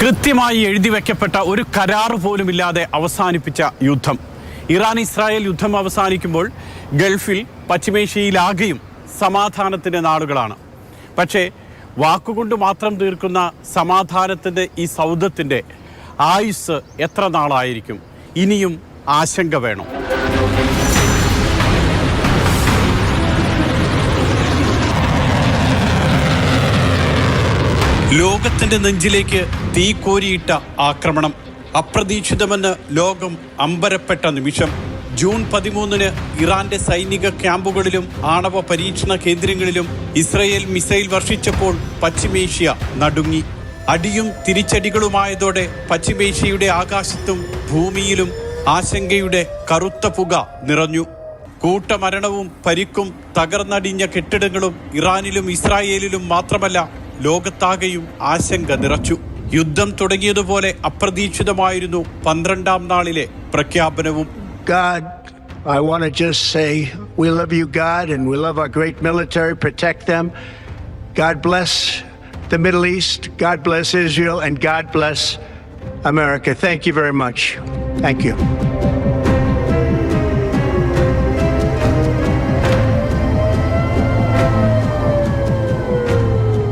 കൃത്യമായി എഴുതി വെക്കപ്പെട്ട ഒരു കരാർ പോലുമില്ലാതെ അവസാനിപ്പിച്ച യുദ്ധം. ഇറാൻ ഇസ്രായേൽ യുദ്ധം അവസാനിക്കുമ്പോൾ ഗൾഫിൽ പശ്ചിമേഷ്യയിലാകെയും സമാധാനത്തിന്റെ നാടുകളാണ് പക്ഷേ വാക്കുകൊണ്ട് മാത്രം തീർക്കുന്ന സമാധാനത്തിന്റെ ഈ സൗദത്തിന്റെ ആയുസ് എത്ര നാളായിരിക്കും? ഇനിയും ആശങ്ക വേണം. ലോകത്തിന്റെ നെഞ്ചിലേക്ക് തീ കോരിയിട്ട ആക്രമണം അപ്രതീക്ഷിതമെന്ന് ലോകം അമ്പരപ്പെട്ട നിമിഷം. ജൂൺ പതിമൂന്നിന് ഇറാന്റെ സൈനിക ക്യാമ്പുകളിലും ആണവ പരീക്ഷണ കേന്ദ്രങ്ങളിലും ഇസ്രയേൽ മിസൈൽ വർഷിച്ചപ്പോൾ പശ്ചിമേഷ്യ നടുങ്ങി. അടിയും തിരിച്ചടികളുമായതോടെ പശ്ചിമേഷ്യയുടെ ആകാശത്തും ഭൂമിയിലും ആശങ്കയുടെ കറുത്ത പുക നിറഞ്ഞു. കൂട്ടമരണവും പരിക്കും തകർന്നടിഞ്ഞ കെട്ടിടങ്ങളും ഇറാനിലും ഇസ്രായേലിലും മാത്രമല്ല ലോകത്താകെയും ആശങ്ക നിറച്ചു യുദ്ധം തുടങ്ങിയതുപോലെ അപ്രതീക്ഷിതമായിരുന്നു പന്ത്രണ്ടാം നാളിലെ പ്രഖ്യാപനവും God, I want to just say we love you, God, and we love our great military. Protect them. God bless the Middle East. God bless Israel, and God bless America. Thank you very much. Thank you.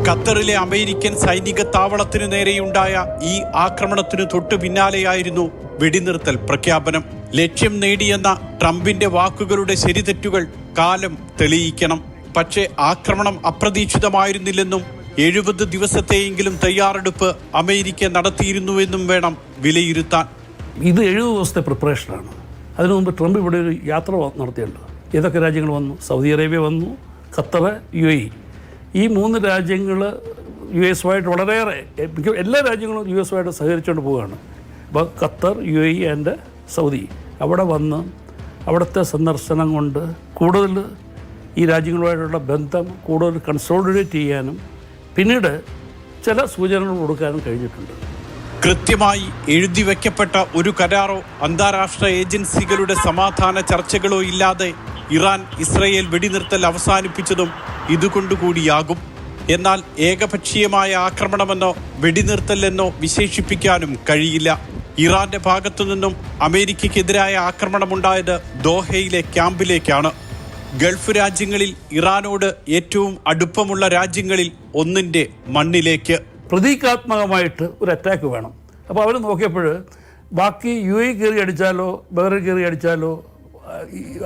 ഖത്തറിലെ American സൈനിക താവളത്തിനു നേരെയുണ്ടായ ഈ ആക്രമണത്തിന് തൊട്ടു പിന്നാലെയായിരുന്നു വെടിനിർത്തൽ പ്രഖ്യാപനം. ലക്ഷ്യം നേടിയെന്ന ട്രംപിന്റെ വാക്കുകളുടെ ശരിതെറ്റുകൾ കാലം തെളിയിക്കണം. പക്ഷേ ആക്രമണം അപ്രതീക്ഷിതമായിരുന്നില്ലെന്നും എഴുപത് ദിവസത്തെയെങ്കിലും തയ്യാറെടുപ്പ് അമേരിക്ക നടത്തിയിരുന്നുവെന്നും വേണം വിലയിരുത്താൻ. ഇത് എഴുപത് ദിവസത്തെ പ്രിപ്പറേഷനാണ്. അതിനു മുമ്പ് ട്രംപ് ഇവിടെ ഒരു യാത്ര നടത്തിയിട്ടുണ്ട്. ഏതൊക്കെ രാജ്യങ്ങൾ വന്നു? സൗദി അറേബ്യ വന്നു ഖത്തർ യു എ ഈ മൂന്ന് രാജ്യങ്ങൾ യു എസുമായിട്ട് വളരെയേറെ മിക്ക എല്ലാ രാജ്യങ്ങളും യു എസുമായിട്ട് സഹകരിച്ചുകൊണ്ട് പോവുകയാണ്. അപ്പോൾ Qatar U A and Saudi. അവിടെ വന്ന് അവിടുത്തെ സന്ദർശനം കൊണ്ട് കൂടുതൽ ഈ രാജ്യങ്ങളുമായിട്ടുള്ള ബന്ധം കൂടുതൽ കൺസോളിഡേറ്റ് ചെയ്യാനും പിന്നീട് ചില സൂചനകൾ കൊടുക്കാനും കഴിഞ്ഞിട്ടുണ്ട്. കൃത്യമായി എഴുതി വയ്ക്കപ്പെട്ട ഒരു കരാറോ അന്താരാഷ്ട്ര ഏജൻസികളുടെ സമാധാന ചർച്ചകളോ ഇല്ലാതെ ഇറാൻ ഇസ്രയേൽ വെടിനിർത്തൽ അവസാനിപ്പിച്ചതും ഇതുകൊണ്ടുകൂടിയാകും. എന്നാൽ ഏകപക്ഷീയമായ ആക്രമണമെന്നോ വെടിനിർത്തലെന്നോ വിശേഷിപ്പിക്കാനും കഴിയില്ല. ഇറാന്റെ ഭാഗത്തു നിന്നും അമേരിക്കയ്ക്കെതിരായ ആക്രമണമുണ്ടായത് ദോഹയിലെ ക്യാമ്പിലേക്കാണ്. ഗൾഫ് രാജ്യങ്ങളിൽ ഇറാനോട് ഏറ്റവും അടുപ്പമുള്ള രാജ്യങ്ങളിൽ ഒന്നിന്റെ മണ്ണിലേക്ക്. പ്രതീകാത്മകമായിട്ട് ഒരു അറ്റാക്ക് വേണം. അപ്പോൾ അവർ നോക്കിയപ്പോൾ ബാക്കി യു എ കയറി അടിച്ചാലോ ബഹ്റൈൻ കയറി അടിച്ചാലോ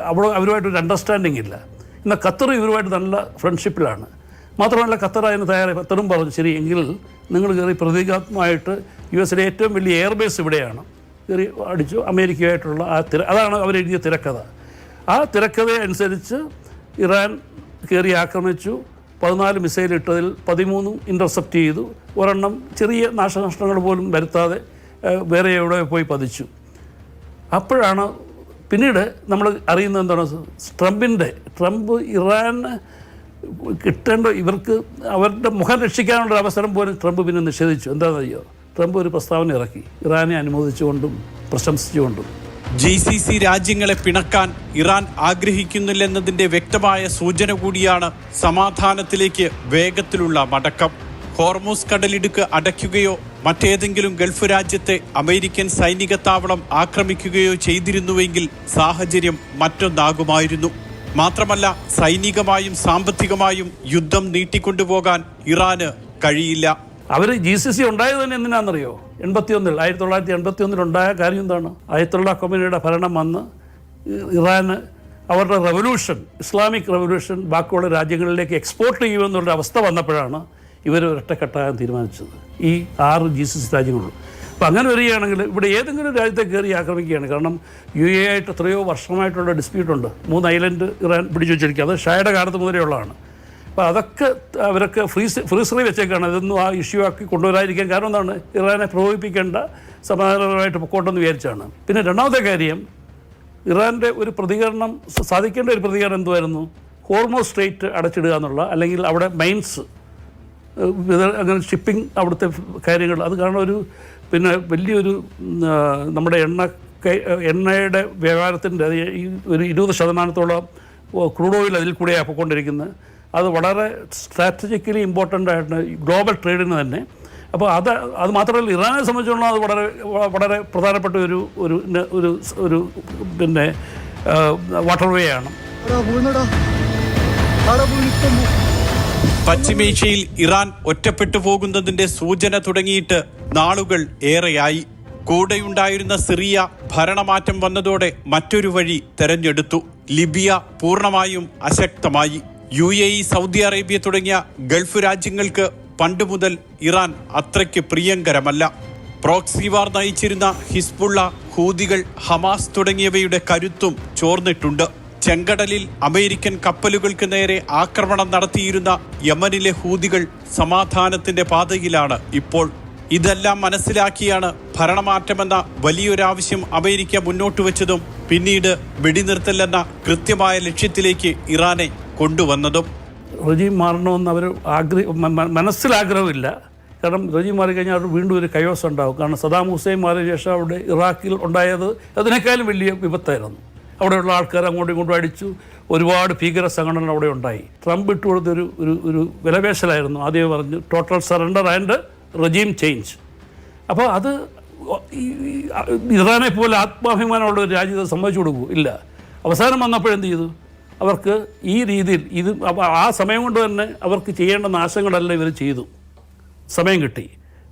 അവിടെ അവരുമായിട്ടൊരു അണ്ടർസ്റ്റാൻഡിങ് ഇല്ല. എന്നാൽ ഖത്തർ ഇവരുമായിട്ട് നല്ല ഫ്രണ്ട്ഷിപ്പിലാണ് മാത്രമല്ല ഖത്തർ അതിന് തയ്യാറായി. ഖത്തറും പറഞ്ഞു ശരി എങ്കിൽ നിങ്ങൾ കയറി പ്രതീകാത്മകമായിട്ട് യു എസിലെ ഏറ്റവും വലിയ എയർബേസ് ഇവിടെയാണ്. കയറി അടിച്ചു അമേരിക്കയായിട്ടുള്ള ആ തിര അതാണ് അവരെഴുതിയ തിരക്കഥ. ആ തിരക്കഥ അനുസരിച്ച് ഇറാൻ കയറി ആക്രമിച്ചു. പതിനാല് മിസൈൽ ഇട്ടതിൽ പതിമൂന്നും ഇന്റർസെപ്റ്റ് ചെയ്തു. ഒരെണ്ണം ചെറിയ നാശനഷ്ടങ്ങൾ പോലും വരുത്താതെ വേറെ എവിടെ പോയി പതിച്ചു. അപ്പോഴാണ് പിന്നീട് നമ്മൾ അറിയുന്നത് എന്താണ്? ട്രംപിന്റെ ട്രംപ് ഇറാൻ കിട്ടേണ്ട ഇവർക്ക് അവരുടെ മുഖം രക്ഷിക്കാനുള്ള അവസരം പോലും ട്രംപ് പിന്നെ നിഷേധിച്ചു. എന്താണെന്നറിയോ? ട്രംപ് ഒരു പ്രസ്താവന ഇറക്കി. ഇറാനെ അനുമോദിച്ചുകൊണ്ടും പ്രശംസിച്ചുകൊണ്ടും. ജി സി സി രാജ്യങ്ങളെ പിണക്കാൻ ഇറാൻ ആഗ്രഹിക്കുന്നില്ലെന്നതിന്റെ വ്യക്തമായ സൂചന കൂടിയാണ് സമാധാനത്തിലേക്ക് വേഗത്തിലുള്ള മടക്കം. ഹോർമൂസ് കടലിടുക്ക് അടയ്ക്കുകയോ മറ്റേതെങ്കിലും ഗൾഫ് രാജ്യത്തെ അമേരിക്കൻ സൈനിക താവളം ആക്രമിക്കുകയോ ചെയ്തിരുന്നുവെങ്കിൽ സാഹചര്യം മറ്റൊന്നാകുമായിരുന്നു. മാത്രമല്ല സൈനികമായും സാമ്പത്തികമായും യുദ്ധം നീട്ടിക്കൊണ്ടുപോകാൻ ഇറാന് കഴിയില്ല. അവർ ജി സി സി ഉണ്ടായത് തന്നെ എന്തിനാണെന്നറിയോ? എൺപത്തിയൊന്നിൽ ആയിരത്തി തൊള്ളായിരത്തി എൺപത്തി ഒന്നിലുണ്ടായ കാര്യം എന്താണ്? അയത്തുള്ള കമ്പനിയുടെ ഭരണം വന്ന് ഇറാന് അവരുടെ റവല്യൂഷൻ ഇസ്ലാമിക് റവല്യൂഷൻ ബാക്കിയുള്ള രാജ്യങ്ങളിലേക്ക് എക്സ്പോർട്ട് ചെയ്യുമെന്നുള്ള അവസ്ഥ വന്നപ്പോഴാണ് ഇവർ ഒരൊറ്റക്കെട്ടാകാൻ തീരുമാനിച്ചത്. ഈ ആറ് ജി സി സി രാജ്യങ്ങളും അപ്പോൾ അങ്ങനെ വരികയാണെങ്കിൽ ഇവിടെ ഏതെങ്കിലും രാജ്യത്തെ കയറി ആക്രമിക്കുകയാണ്. കാരണം യു എ ആയിട്ട് എത്രയോ വർഷമായിട്ടുള്ള ഡിസ്പ്യൂട്ടുണ്ട്. മൂന്ന് ഐലൻഡ് ഇറാൻ പിടിച്ചു വെച്ചിരിക്കുക. അത് ഷായുടെ കാലത്ത് മുതലേ ഉള്ളതാണ്. അപ്പോൾ അതൊക്കെ അവരൊക്കെ ഫ്രീസ് ഫ്രീസറിൽ വെച്ചേക്കാണ്. അതൊന്നും ആ ഇഷ്യൂ ആക്കി കൊണ്ടുവരാതിരിക്കാൻ കാരണം എന്താണ്? ഇറാനെ പ്രകോപിപ്പിക്കേണ്ട സമാധാനപരമായിട്ട് പൊക്കോട്ടെന്ന് വിചാരിച്ചാണ്. പിന്നെ രണ്ടാമത്തെ കാര്യം ഇറാന്റെ ഒരു പ്രതികരണം സാധിക്കേണ്ട ഒരു പ്രതികരണം എന്തുമായിരുന്നു ഹോർമോ സ്ട്രേറ്റ് അടച്ചിടുക എന്നുള്ള അല്ലെങ്കിൽ അവിടെ മൈൻസ് അങ്ങനെ ഷിപ്പിംഗ് അവിടുത്തെ കാര്യങ്ങൾ. അത് കാരണം ഒരു പിന്നെ വലിയൊരു നമ്മുടെ എണ്ണ എണ്ണയുടെ വ്യവഹാരത്തിന്റെ ഈ ഒരു ഇരുപത് ശതമാനത്തോളം ക്രൂഡ് ഓയിൽ അതിൽ കൂടെയാണ് പോയിക്കൊണ്ടിരിക്കുന്നത് അത് വളരെ സ്ട്രാറ്റജിക്കലി ഇമ്പോർട്ടന്റ് ആയിട്ട് ഗ്ലോബൽ ട്രേഡിന് തന്നെ. അപ്പോൾ അത് അത് മാത്രമല്ല ഇറാനെ സംബന്ധിച്ചോളം അത് വളരെ വളരെ പ്രധാനപ്പെട്ട ഒരു ഒരു ഒരു ഒരു പിന്നെ വാട്ടർവേ ആണ്. ആണ് പശ്ചിമേഷ്യയിൽ ഇറാൻ ഒറ്റപ്പെട്ടു പോകുന്നതിന്റെ സൂചന തുടങ്ങിയിട്ട് നാളുകൾ ഏറെയായി. കൂടെയുണ്ടായിരുന്ന സിറിയ ഭരണമാറ്റം വന്നതോടെ മറ്റൊരു വഴി തെരഞ്ഞെടുത്തു. ലിബിയ പൂർണമായും അശക്തമായി. U A E Saudi Arabia തുടങ്ങിയ ഗൾഫ് രാജ്യങ്ങൾക്ക് പണ്ട് മുതൽ ഇറാൻ അത്രയ്ക്ക് പ്രിയങ്കരമല്ല. പ്രോക്സിവാർ നയിച്ചിരുന്ന ഹിസ്ബുള്ള ഹൂതികൾ ഹമാസ് തുടങ്ങിയവയുടെ കരുത്തും ചോർന്നിട്ടുണ്ട്. ചെങ്കടലിൽ അമേരിക്കൻ കപ്പലുകൾക്ക് നേരെ ആക്രമണം നടത്തിയിരുന്ന യമനിലെ ഹൂതികൾ സമാധാനത്തിന്റെ പാതയിലാണ് ഇപ്പോൾ. ഇതെല്ലാം മനസ്സിലാക്കിയാണ് ഭരണമാറ്റമെന്ന വലിയൊരാവശ്യം അമേരിക്ക മുന്നോട്ട് വെച്ചതും പിന്നീട് വെടിനിർത്തലെന്ന കൃത്യമായ ലക്ഷ്യത്തിലേക്ക് ഇറാനെ കൊണ്ടുവന്നതും. റജീം മാറണമെന്ന് അവർ ആഗ്രഹ മനസ്സിലാഗ്രഹമില്ല. കാരണം റജീം മാറിക്കഴിഞ്ഞാൽ അവിടെ വീണ്ടും ഒരു കയോസ് ഉണ്ടാവും. കാരണം സദാം ഹുസൈൻ മാറിയ ശേഷം അവിടെ ഇറാഖിൽ ഉണ്ടായത് അതിനേക്കാളും വലിയ വിപത്തായിരുന്നു. അവിടെയുള്ള ആൾക്കാർ അങ്ങോട്ടും ഇങ്ങോട്ടും അടിച്ചു. ഒരുപാട് ഭീകര സംഘടന അവിടെ ഉണ്ടായി. ട്രംപ് ഇട്ട് കൊടുത്തൊരു ഒരു ഒരു വിലപേശലായിരുന്നു. ആദ്യം പറഞ്ഞു total surrender and regime change അപ്പോൾ അത് ഇറാനെ പോലെ ആത്മാഭിമാനമുള്ള ഒരു രാജ്യത്തെ സമ്മതിച്ചു കൊടുക്കൂ. ഇല്ല. അവസാനം വന്നപ്പോഴെന്ത് ചെയ്തു? അവർക്ക് ഈ രീതിയിൽ ഇത് ആ സമയം കൊണ്ട് തന്നെ അവർക്ക് ചെയ്യേണ്ട നാശങ്ങളെല്ലാം ഇവർ ചെയ്തു. സമയം കിട്ടി.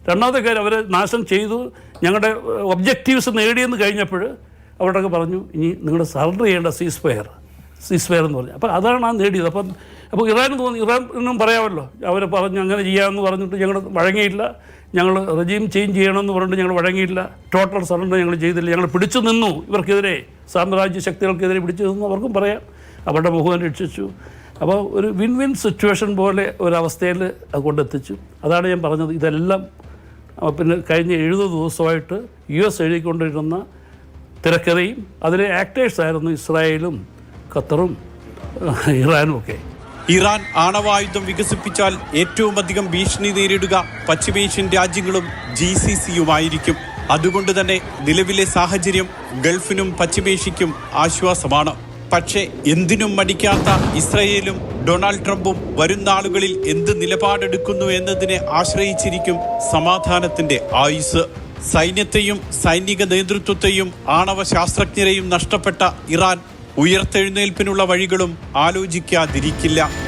രണ്ടാമത്തെ കാര്യം അവർ നാശം ചെയ്തു. ഞങ്ങളുടെ ഒബ്ജക്റ്റീവ്സ് നേടിയെന്ന് കഴിഞ്ഞപ്പോൾ അവരോടൊക്കെ പറഞ്ഞു ഇനി നിങ്ങളുടെ സറണ്ടർ ചെയ്യേണ്ട സീസ് ഫയർ സീസ് ഫയർ എന്ന് പറഞ്ഞു. അപ്പോൾ അതാണ് ആ നേടിയത്. അപ്പം അപ്പോൾ ഇറാൻ തോന്നി ഇറാനും പറയാമല്ലോ. അവർ പറഞ്ഞു അങ്ങനെ ചെയ്യാമെന്ന് പറഞ്ഞിട്ട് ഞങ്ങൾ വഴങ്ങിയില്ല. ഞങ്ങൾ റെജീം ചേഞ്ച് ചെയ്യണമെന്ന് പറഞ്ഞിട്ട് ഞങ്ങൾ വഴങ്ങിയില്ല. ടോട്ടൽ സറണ്ടർ ഞങ്ങൾ ചെയ്തില്ല. ഞങ്ങൾ പിടിച്ചു നിന്നു. ഇവർക്കെതിരെ സാമ്രാജ്യ ശക്തികൾക്കെതിരെ പിടിച്ചു നിന്നു. അവർക്കും പറയാം. അവരുടെ മുഖം രക്ഷിച്ചു. അപ്പോൾ ഒരു വിൻ വിൻ സിറ്റുവേഷൻ പോലെ ഒരവസ്ഥയിൽ അത് കൊണ്ടെത്തിച്ചു. അതാണ് ഞാൻ പറഞ്ഞത്. ഇതെല്ലാം പിന്നെ കഴിഞ്ഞ എഴുപത് ദിവസമായിട്ട് യു എസ് എഴുതിക്കൊണ്ടിരുന്ന തിരക്കഥയും അതിലെ ആക്ടേഴ്സ് ആയിരുന്നു ഇസ്രായേലും ഖത്തറും ഇറാനും ഒക്കെ. ഇറാൻ ആണവായുധം വികസിപ്പിച്ചാൽ ഏറ്റവും അധികം ഭീഷണി നേരിടുക പശ്ചിമേഷ്യൻ രാജ്യങ്ങളും ജി സി സിയുമായിരിക്കും അതുകൊണ്ട് തന്നെ നിലവിലെ സാഹചര്യം ഗൾഫിനും പശ്ചിമേഷ്യയ്ക്കും ആശ്വാസമാണ്. പക്ഷേ എന്തിനും മടിക്കാത്ത ഇസ്രയേലും ഡൊണാൾഡ് ട്രംപും വരും നാളുകളിൽ എന്ത് നിലപാടെടുക്കുന്നു എന്നതിനെ ആശ്രയിച്ചിരിക്കും സമാധാനത്തിന്റെ ആയുസ്. സൈന്യത്തെയും സൈനിക നേതൃത്വത്തെയും ആണവ ശാസ്ത്രജ്ഞരെയും നഷ്ടപ്പെട്ട ഇറാൻ ഉയർത്തെഴുന്നേൽപ്പിനുള്ള വഴികളും ആലോചിക്കാതിരിക്കില്ല.